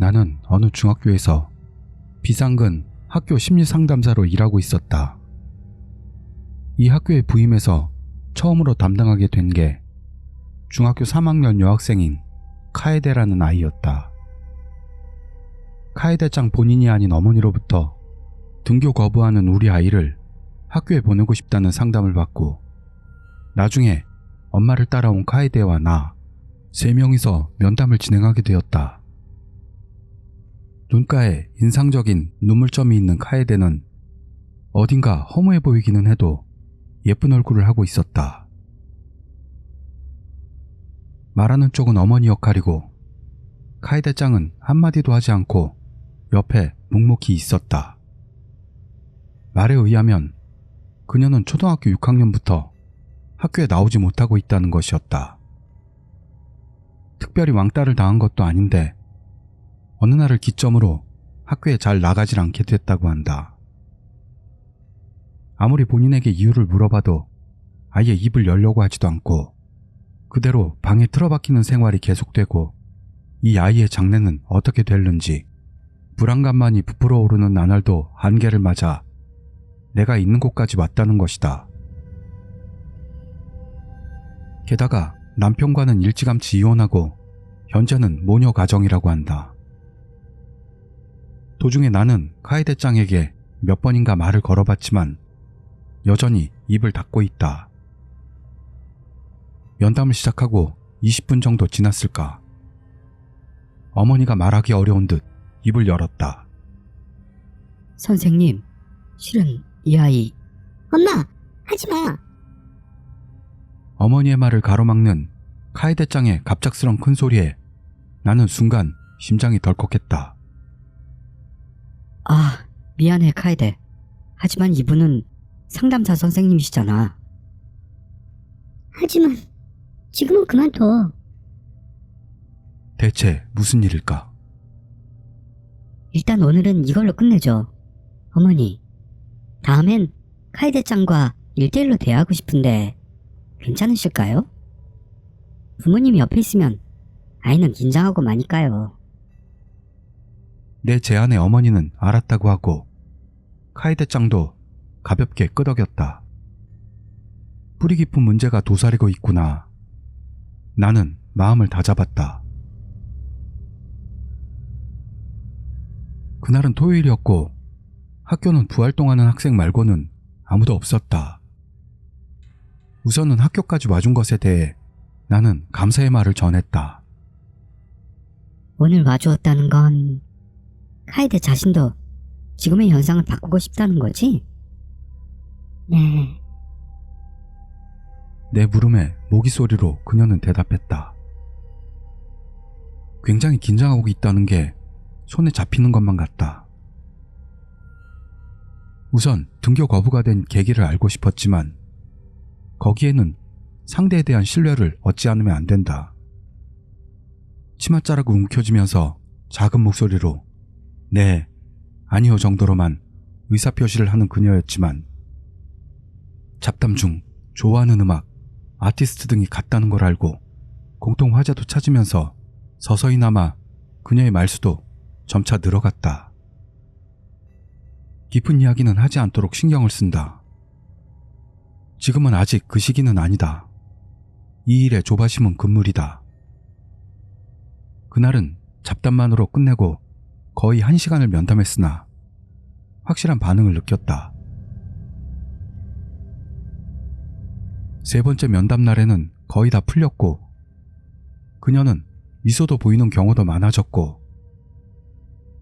나는 어느 중학교에서 비상근 학교 심리상담사로 일하고 있었다. 이 학교에 부임해서 처음으로 담당하게 된 게 중학교 3학년 여학생인 카에데라는 아이였다. 카에데짱 본인이 아닌 어머니로부터 등교 거부하는 우리 아이를 학교에 보내고 싶다는 상담을 받고 나중에 엄마를 따라온 카에데와 나 세 명이서 면담을 진행하게 되었다. 눈가에 인상적인 눈물점이 있는 카에데는 어딘가 허무해 보이기는 해도 예쁜 얼굴을 하고 있었다. 말하는 쪽은 어머니 역할이고 카에데 짱은 한마디도 하지 않고 옆에 묵묵히 있었다. 말에 의하면 그녀는 초등학교 6학년부터 학교에 나오지 못하고 있다는 것이었다. 특별히 왕따를 당한 것도 아닌데 어느 날을 기점으로 학교에 잘 나가질 않게 됐다고 한다. 아무리 본인에게 이유를 물어봐도 아예 입을 열려고 하지도 않고 그대로 방에 틀어박히는 생활이 계속되고 이 아이의 장래는 어떻게 될는지 불안감만이 부풀어 오르는 나날도 한계를 맞아 내가 있는 곳까지 왔다는 것이다. 게다가 남편과는 일찌감치 이혼하고 현재는 모녀 가정이라고 한다. 도중에 나는 카이데짱에게 몇 번인가 말을 걸어봤지만 여전히 입을 닫고 있다. 면담을 시작하고 20분 정도 지났을까. 어머니가 말하기 어려운 듯 입을 열었다. 선생님, 실은 이 아이 엄마, 하지 마. 어머니의 말을 가로막는 카이데짱의 갑작스런 큰 소리에 나는 순간 심장이 덜컥했다. 아, 미안해 카이데. 하지만 이분은 상담사 선생님이시잖아. 하지만 지금은 그만둬. 대체 무슨 일일까? 일단 오늘은 이걸로 끝내죠. 어머니, 다음엔 카이데짱과 1대1로 대화하고 싶은데 괜찮으실까요? 부모님이 옆에 있으면 아이는 긴장하고 마니까요. 내 제안에 어머니는 알았다고 하고 카이데짱도 가볍게 끄덕였다. 뿌리 깊은 문제가 도사리고 있구나. 나는 마음을 다잡았다. 그날은 토요일이었고 학교는 부활동하는 학생 말고는 아무도 없었다. 우선은 학교까지 와준 것에 대해 나는 감사의 말을 전했다. 오늘 와주었다는 건 카이데 자신도 지금의 현상을 바꾸고 싶다는 거지? 네. 내 물음에 모기 소리로 그녀는 대답했다. 굉장히 긴장하고 있다는 게 손에 잡히는 것만 같다. 우선 등교 거부가 된 계기를 알고 싶었지만 거기에는 상대에 대한 신뢰를 얻지 않으면 안 된다. 치맛자락을 움켜쥐면서 작은 목소리로 네, 아니요 정도로만 의사표시를 하는 그녀였지만 잡담 중 좋아하는 음악, 아티스트 등이 같다는 걸 알고 공통 화제도 찾으면서 서서히나마 그녀의 말수도 점차 늘어갔다. 깊은 이야기는 하지 않도록 신경을 쓴다. 지금은 아직 그 시기는 아니다. 이 일의 조바심은 금물이다. 그날은 잡담만으로 끝내고 거의 한 시간을 면담했으나 확실한 반응을 느꼈다. 세 번째 면담 날에는 거의 다 풀렸고 그녀는 미소도 보이는 경우도 많아졌고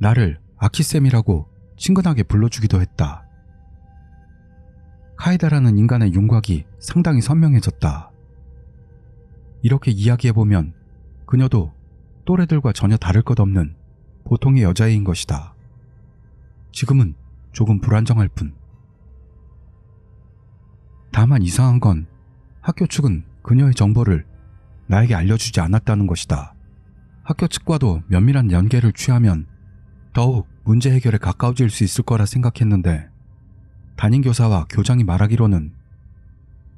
나를 아키쌤이라고 친근하게 불러주기도 했다. 카이다라는 인간의 윤곽이 상당히 선명해졌다. 이렇게 이야기해보면 그녀도 또래들과 전혀 다를 것 없는 보통의 여자애인 것이다. 지금은 조금 불안정할 뿐. 다만 이상한 건 학교 측은 그녀의 정보를 나에게 알려주지 않았다는 것이다. 학교 측과도 면밀한 연계를 취하면 더욱 문제 해결에 가까워질 수 있을 거라 생각했는데 담임교사와 교장이 말하기로는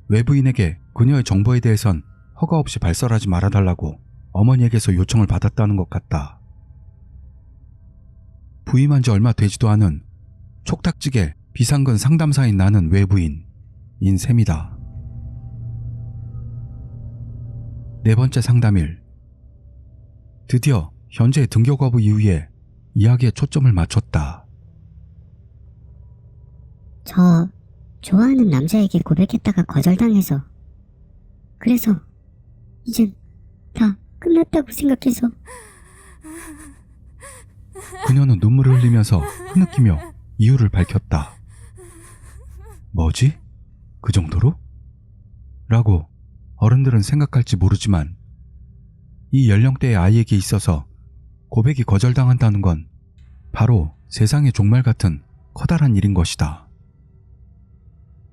외부인에게 그녀의 정보에 대해선 허가 없이 발설하지 말아달라고 어머니에게서 요청을 받았다는 것 같다. 부임한 지 얼마 되지도 않은 촉탁지게 비상근 상담사인 나는 외부인 인 셈이다. 네 번째 상담일. 드디어 현재의 등교 거부 이후에 이야기에 초점을 맞췄다. 저 좋아하는 남자에게 고백했다가 거절당해서 그래서 이젠 다 끝났다고 생각해서 그녀는 눈물을 흘리면서 흐느끼며 이유를 밝혔다. 뭐지? 그 정도로? 라고 어른들은 생각할지 모르지만 이 연령대의 아이에게 있어서 고백이 거절당한다는 건 바로 세상의 종말 같은 커다란 일인 것이다.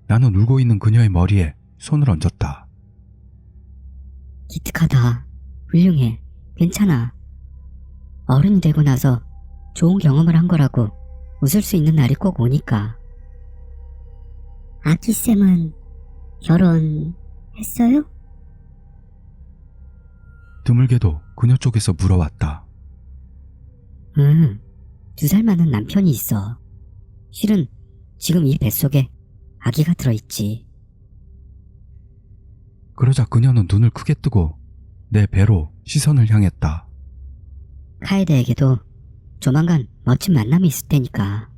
나는 울고 있는 그녀의 머리에 손을 얹었다. 기특하다. 훌륭해. 괜찮아. 어른이 되고 나서 좋은 경험을 한 거라고 웃을 수 있는 날이 꼭 오니까. 아키쌤은 결혼했어요? 드물게도 그녀 쪽에서 물어왔다. 응. 두 살 많은 남편이 있어. 실은 지금 이 뱃속에 아기가 들어있지. 그러자 그녀는 눈을 크게 뜨고 내 배로 시선을 향했다. 카에데에게도 조만간 멋진 만남이 있을 테니까.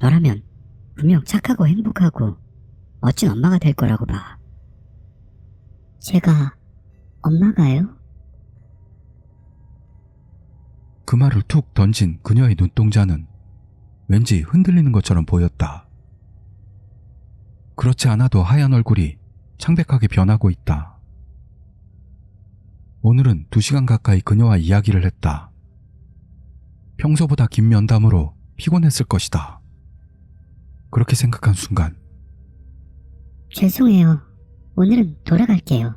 너라면 분명 착하고 행복하고 멋진 엄마가 될 거라고 봐. 제가 엄마가요? 그 말을 툭 던진 그녀의 눈동자는 왠지 흔들리는 것처럼 보였다. 그렇지 않아도 하얀 얼굴이 창백하게 변하고 있다. 오늘은 두 시간 가까이 그녀와 이야기를 했다. 평소보다 긴 면담으로 피곤했을 것이다. 그렇게 생각한 순간 죄송해요. 오늘은 돌아갈게요.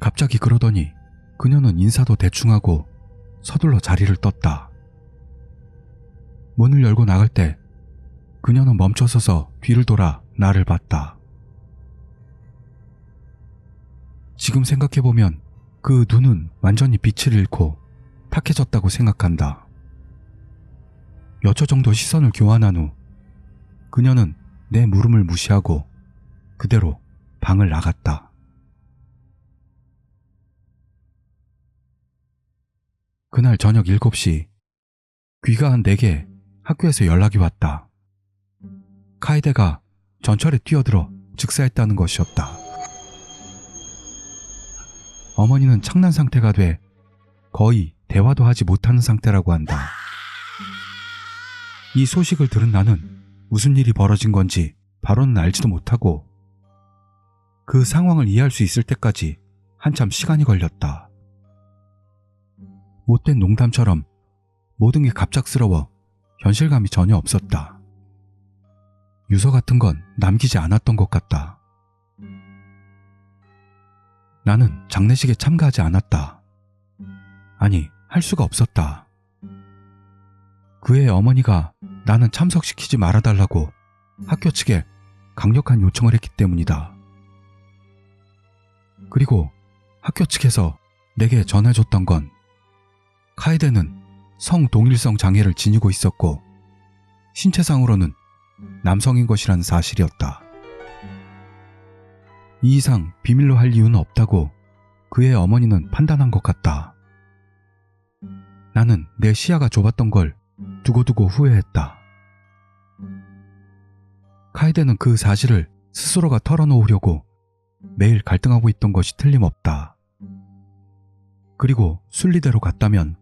갑자기 그러더니 그녀는 인사도 대충하고 서둘러 자리를 떴다. 문을 열고 나갈 때 그녀는 멈춰서서 뒤를 돌아 나를 봤다. 지금 생각해보면 그 눈은 완전히 빛을 잃고 탁해졌다고 생각한다. 몇초 정도 시선을 교환한 후 그녀는 내 물음을 무시하고 그대로 방을 나갔다. 그날 저녁 7시 귀가한 내게 학교에서 연락이 왔다. 카이데가 전철에 뛰어들어 즉사했다는 것이었다. 어머니는 창난 상태가 돼 거의 대화도 하지 못하는 상태라고 한다. 이 소식을 들은 나는 무슨 일이 벌어진 건지 바로는 알지도 못하고 그 상황을 이해할 수 있을 때까지 한참 시간이 걸렸다. 못된 농담처럼 모든 게 갑작스러워 현실감이 전혀 없었다. 유서 같은 건 남기지 않았던 것 같다. 나는 장례식에 참가하지 않았다. 아니, 할 수가 없었다. 그의 어머니가 나는 참석시키지 말아달라고 학교 측에 강력한 요청을 했기 때문이다. 그리고 학교 측에서 내게 전해줬던 건 카이데는 성동일성 장애를 지니고 있었고 신체상으로는 남성인 것이라는 사실이었다. 이 이상 비밀로 할 이유는 없다고 그의 어머니는 판단한 것 같다. 나는 내 시야가 좁았던 걸 두고두고 후회했다. 카이데는 그 사실을 스스로가 털어놓으려고 매일 갈등하고 있던 것이 틀림없다. 그리고 순리대로 갔다면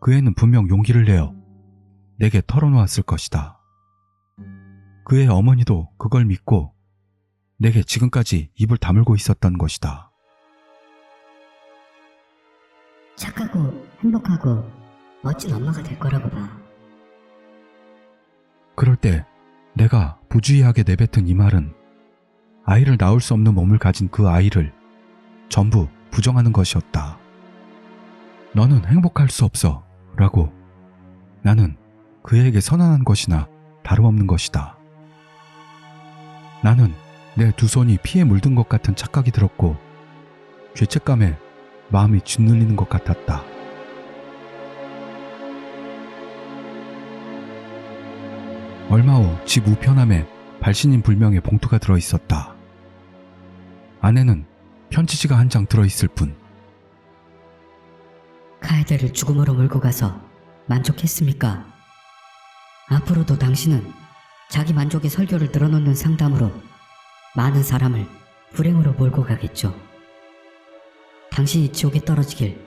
그 애는 분명 용기를 내어 내게 털어놓았을 것이다. 그의 어머니도 그걸 믿고 내게 지금까지 입을 다물고 있었던 것이다. 착하고 행복하고 멋진 엄마가 될 거라고 봐. 그럴 때 내가 부주의하게 내뱉은 이 말은 아이를 낳을 수 없는 몸을 가진 그 아이를 전부 부정하는 것이었다. 너는 행복할 수 없어. 라고 나는 그에게 선언한 것이나 다름없는 것이다. 나는 내 두 손이 피에 물든 것 같은 착각이 들었고 죄책감에 마음이 짓눌리는 것 같았다. 얼마 후 집 우편함에 발신인 불명의 봉투가 들어 있었다. 안에는 편지지가 한 장 들어 있을 뿐. 카에데를 죽음으로 몰고 가서 만족했습니까? 앞으로도 당신은 자기 만족의 설교를 늘어놓는 상담으로 많은 사람을 불행으로 몰고 가겠죠. 당신이 지옥에 떨어지길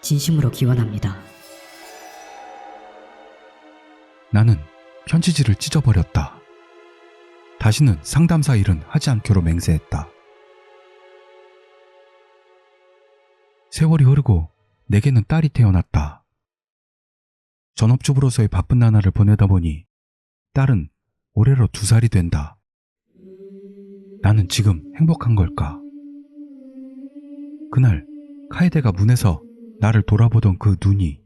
진심으로 기원합니다. 나는 편지지를 찢어버렸다. 다시는 상담사 일은 하지 않기로 맹세했다. 세월이 흐르고 내게는 딸이 태어났다. 전업주부로서의 바쁜 나날을 보내다 보니 딸은 올해로 두 살이 된다. 나는 지금 행복한 걸까? 그날 카에데가 문에서 나를 돌아보던 그 눈이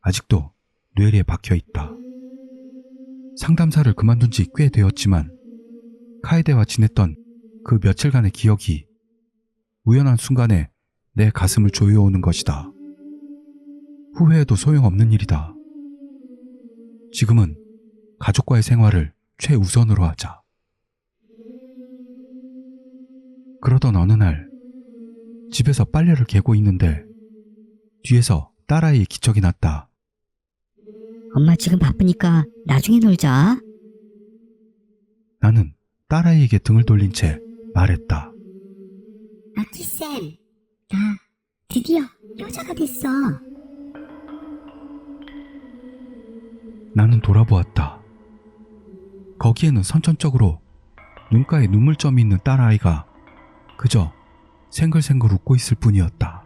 아직도 뇌리에 박혀 있다. 상담사를 그만둔 지 꽤 되었지만 카에데와 지냈던 그 며칠간의 기억이 우연한 순간에 내 가슴을 조여오는 것이다. 후회해도 소용없는 일이다. 지금은 가족과의 생활을 최우선으로 하자. 그러던 어느 날 집에서 빨래를 개고 있는데 뒤에서 딸아이의 기척이 났다. 엄마 지금 바쁘니까 나중에 놀자. 나는 딸아이에게 등을 돌린 채 말했다. 아키쌤, 나 드디어 여자가 됐어. 나는 돌아보았다. 거기에는 선천적으로 눈가에 눈물점이 있는 딸아이가 그저 생글생글 웃고 있을 뿐이었다.